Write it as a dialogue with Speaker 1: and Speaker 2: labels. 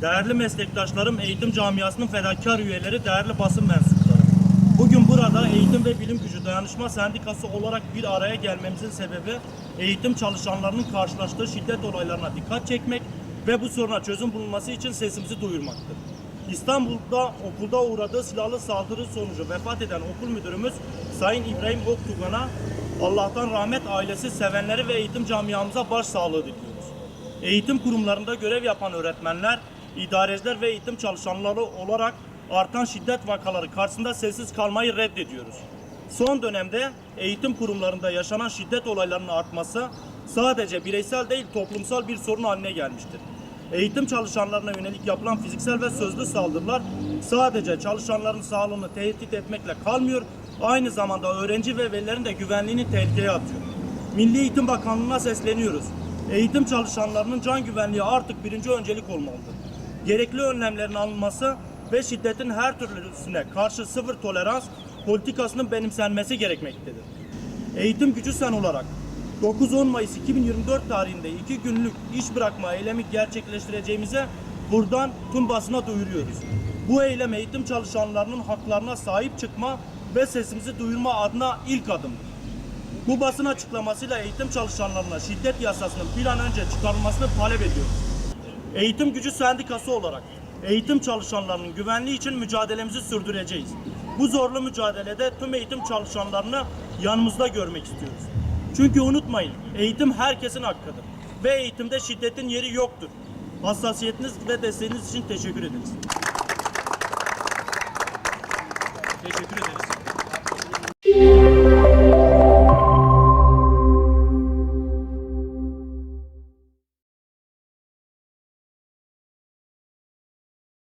Speaker 1: Değerli meslektaşlarım, eğitim camiasının fedakar üyeleri, değerli basın mensupları. Bugün burada Eğitim ve Bilim Gücü Dayanışma Sendikası olarak bir araya gelmemizin sebebi eğitim çalışanlarının karşılaştığı şiddet olaylarına dikkat çekmek ve bu soruna çözüm bulunması için sesimizi duyurmaktır. İstanbul'da okulda uğradığı silahlı saldırı sonucu vefat eden okul müdürümüz Sayın İbrahim Oktugan'a Allah'tan rahmet ailesi, sevenleri ve eğitim camiamıza başsağlığı diliyoruz. Eğitim kurumlarında görev yapan öğretmenler, idareciler ve eğitim çalışanları olarak artan şiddet vakaları karşısında sessiz kalmayı reddediyoruz. Son dönemde eğitim kurumlarında yaşanan şiddet olaylarının artması sadece bireysel değil toplumsal bir sorun haline gelmiştir. Eğitim çalışanlarına yönelik yapılan fiziksel ve sözlü saldırılar sadece çalışanların sağlığını tehdit etmekle kalmıyor, aynı zamanda öğrenci ve velilerin de güvenliğini tehlikeye atıyor. Milli Eğitim Bakanlığı'na sesleniyoruz. Eğitim çalışanlarının can güvenliği artık birinci öncelik olmalıdır. Gerekli önlemlerin alınması ve şiddetin her türlüsüne karşı sıfır tolerans politikasının benimsenmesi gerekmektedir. Eğitim gücü sen olarak 9-10 Mayıs 2024 tarihinde iki günlük iş bırakma eylemi gerçekleştireceğimize buradan tüm basına duyuruyoruz. Bu eylem eğitim çalışanlarının haklarına sahip çıkma ve sesimizi duyurma adına ilk adımdır. Bu basın açıklamasıyla eğitim çalışanlarına şiddet yasasının bir an önce çıkarılmasını talep ediyoruz. Eğitim gücü sendikası olarak eğitim çalışanlarının güvenliği için mücadelemizi sürdüreceğiz. Bu zorlu mücadelede tüm eğitim çalışanlarını yanımızda görmek istiyoruz. Çünkü unutmayın eğitim herkesin hakkıdır ve eğitimde şiddetin yeri yoktur. Hassasiyetiniz ve desteğiniz için teşekkür ederiz. 이렇게 들